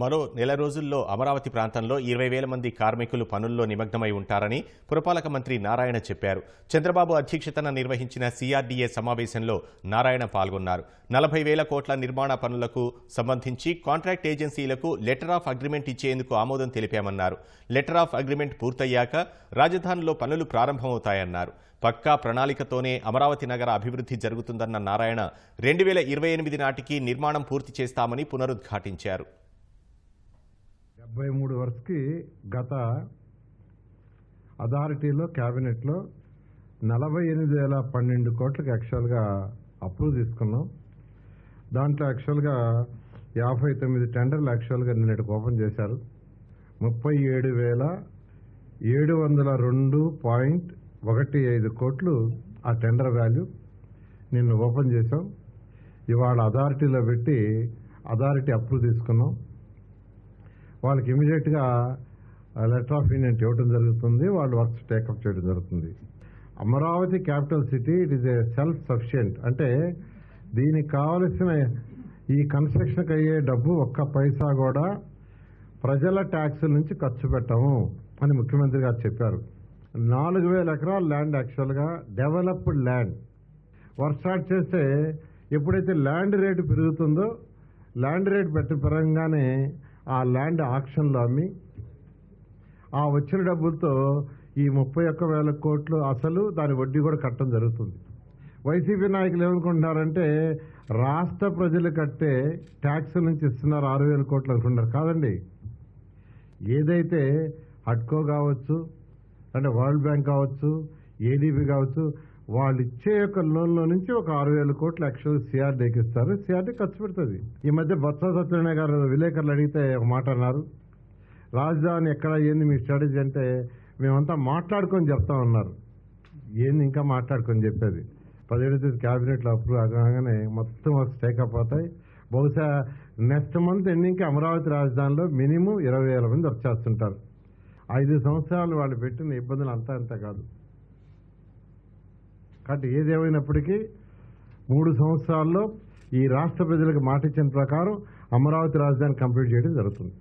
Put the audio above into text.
మరో నెల రోజుల్లో అమరావతి ప్రాంతంలో ఇరవై వేల మంది కార్మికులు పనుల్లో నిమగ్నమై ఉంటారని పురపాలక మంత్రి నారాయణ చెప్పారు. చంద్రబాబు అధ్యక్షతన నిర్వహించిన సిఆర్డీఏ సమావేశంలో నారాయణ పాల్గొన్నారు. నలభై వేల కోట్ల నిర్మాణ పనులకు సంబంధించి కాంట్రాక్ట్ ఏజెన్సీలకు లెటర్ ఆఫ్ అగ్రిమెంట్ ఇచ్చేందుకు ఆమోదం తెలిపామన్నారు. లెటర్ ఆఫ్ అగ్రిమెంట్ పూర్తయ్యాక రాజధానిలో పనులు ప్రారంభమవుతాయన్నారు. పక్కా ప్రణాళికతోనే అమరావతి నగర అభివృద్ధి జరుగుతుందన్న నారాయణ రెండు వేల ఇరవై ఎనిమిది నాటికి నిర్మాణం పూర్తి చేస్తామని పునరుద్ఘాటించారు. డెబ్బై మూడు వరుసకి గత అథారిటీలో క్యాబినెట్లో నలభై ఎనిమిది వేల పన్నెండు కోట్లకి యాక్చువల్గా అప్రూవ్ తీసుకున్నాం. దాంట్లో యాక్చువల్గా యాభై తొమ్మిది టెండర్లు యాక్చువల్గా నిన్నటికి ఓపెన్ చేశారు. ముప్పై ఏడు వేల ఏడు వందల రెండు పాయింట్ ఒకటి ఐదు కోట్లు ఆ టెండర్ వాల్యూ నిన్న ఓపెన్ చేసాం ఇవాళ అథారిటీలో పెట్టి అథారిటీ అప్రూవ్ తీసుకున్నాం. వాళ్ళకి ఇమీడియట్గా లెటర్ ఆఫ్ యూనియన్ ఇవ్వడం జరుగుతుంది వాళ్ళు వర్క్స్ టేకప్ చేయడం జరుగుతుంది. Amaravati capital city it is a self sufficient అంటే దీనికి కావలసిన ఈ కన్స్ట్రక్షన్కి అయ్యే డబ్బు ఒక్క పైసా కూడా ప్రజల ట్యాక్సుల నుంచి ఖర్చు పెట్టము అని ముఖ్యమంత్రి గారు చెప్పారు. నాలుగు వేల ఎకరాల ల్యాండ్ యాక్చువల్గా డెవలప్డ్ ల్యాండ్ వర్క్ స్టార్ట్ చేస్తే ఎప్పుడైతే ల్యాండ్ రేటు పెరుగుతుందో ల్యాండ్ రేట్ పెట్టిన పెరగంగానే ఆ ల్యాండ్ ఆక్షన్లో అమ్మి ఆ వచ్చిన డబ్బులతో ఈ ముప్పై ఒక్క వేల కోట్లు అసలు దాని వడ్డీ కూడా కట్టడం జరుగుతుంది. వైసీపీ నాయకులు ఏమనుకుంటున్నారంటే రాష్ట్ర ప్రజలు కట్టే ట్యాక్స్ నుంచి ఇస్తున్నారు ఆరు వేల కోట్లు అనుకుంటున్నారు. కాదండి. ఏదైతే హట్కో కావచ్చు అంటే వరల్డ్ బ్యాంక్ కావచ్చు ఏడీబీ కావచ్చు వాళ్ళు ఇచ్చే యొక్క లోన్లో నుంచి ఒక ఆరు వేల కోట్లు యాక్చువల్ సిఆర్డీకి ఇస్తారు. సిఆర్డీ ఖర్చు పెడుతుంది. ఈ మధ్య బొత్స సత్యనారాయణ గారు విలేకరులు అడిగితే ఒక మాట అన్నారు. రాజధాని ఎక్కడ ఏంది మీ స్ట్రాటజీ అంటే మేమంతా మాట్లాడుకొని చెప్తా ఉన్నారు. ఏంది ఇంకా మాట్లాడుకొని చెప్పేది? పదిహేడు తేదీ క్యాబినెట్లో అప్రూవ్ కాగానే మొత్తం వర్క్స్ టేకప్ అవుతాయి. బహుశా నెక్స్ట్ మంత్ ఎండింగ్కి అమరావతి రాజధానిలో మినిమం ఇరవై వేల మంది వచ్చేస్తుంటారు. ఐదు సంవత్సరాలు వాళ్ళు పెట్టిన ఇబ్బందులు అంతా అంత కాదు. కాబట్టి ఏదేమైనప్పటికీ మూడు సంవత్సరాల్లో ఈ రాష్ట్ర ప్రజలకు మాట ఇచ్చిన ప్రకారం అమరావతి రాజధాని కంప్లీట్ చేయడం జరుగుతుంది.